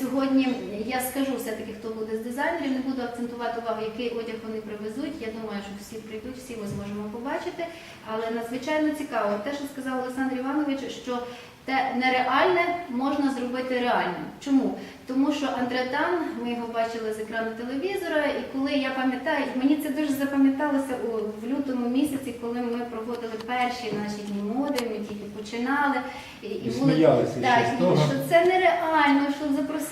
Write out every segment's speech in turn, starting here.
сьогодні я скажу все-таки, хто буде з дизайнерів, не буду акцентувати увагу, який одяг вони привезуть. Я думаю, що всі прийдуть, всі ми зможемо побачити. Але надзвичайно цікаво те, що сказав Олександр Іванович, що те нереальне можна зробити реальним. Чому? Тому що Андретан, ми його бачили з екрану телевізора, і коли я пам'ятаю, мені це дуже запам'яталося у в лютому місяці, коли ми проводили перші наші дні моди, ми тільки починали. І, І сміялися ще так, що це нереально,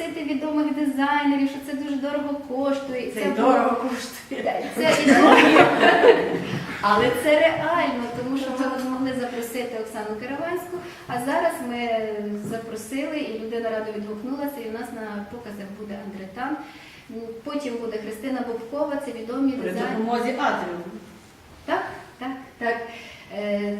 запросити відомих дизайнерів, що це дуже дорого коштує. І Це дорого коштує. це і дорого. Але це реально, тому що ми змогли запросити Оксану Караванську, а зараз ми запросили, і людина радо відгукнулася, і у нас на показах буде Андретан. Потім буде Христина Бобкова, це відомі При дизайнери. допомозі атріуму. Так, так, так. Е,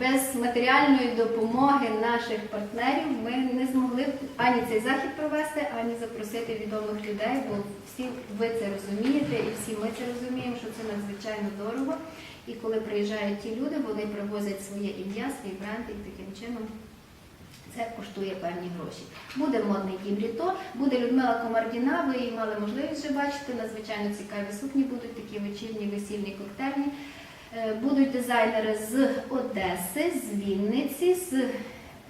Без матеріальної допомоги наших партнерів ми не змогли ані цей захід провести, ані запросити відомих людей, бо всі ви це розумієте, і всі ми це розуміємо, що це надзвичайно дорого. І коли приїжджають ті люди, вони привозять своє ім'я, свій бренд, і таким чином це коштує певні гроші. Буде модний дім буде Людмила Комардіна, ви її мали можливість вже бачити. Надзвичайно цікаві сукні будуть такі вечірні, весільні, коктейльні. Е, Будуть дизайнери з Одеси, з Вінниці, з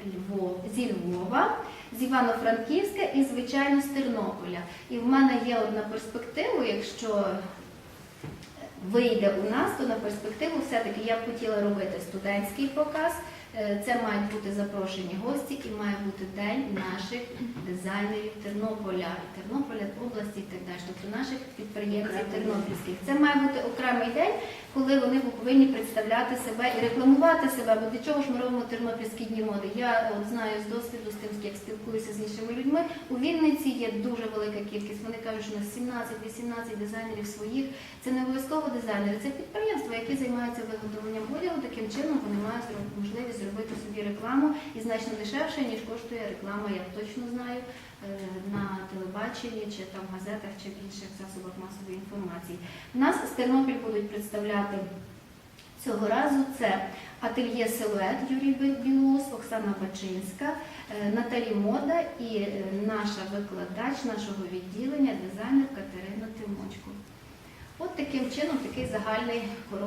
Львова, зі Львова, з Івано-Франківська і, звичайно, з Тернополя. І в мене є одна перспектива, якщо вийде у нас, то на перспективу все-таки я б хотіла робити студентський показ. Е, Це мають бути запрошені гості і має бути день наших дизайнерів Тернополя, Тернополя, області і так далі, тобто наших підприємців тернопільських. Це має бути окремий день, коли вони повинні представляти себе і рекламувати себе. Бо для чого ж ми робимо тернопільські дні моди? Я от знаю з досвіду, з тим, як спілкуюся з іншими людьми. У Вінниці є дуже велика кількість. Вони кажуть, що у нас 17-18 дизайнерів своїх. Це не обов'язково дизайнери, це підприємства, які займаються виготовленням одягу. Таким чином вони мають можливість зробити собі рекламу і значно дешевше, ніж коштує реклама, я точно знаю, е, на телебаченні чи там газетах чи в інших засобах масової інформації. Нас з Тернопіль будуть представляти цього разу це ательє Силует Юрій Білос, Оксана Бачинська, е, Наталі Мода і е, наша викладач нашого відділення, дизайнер Катерина Тимочко. От таким чином такий загальний короткий.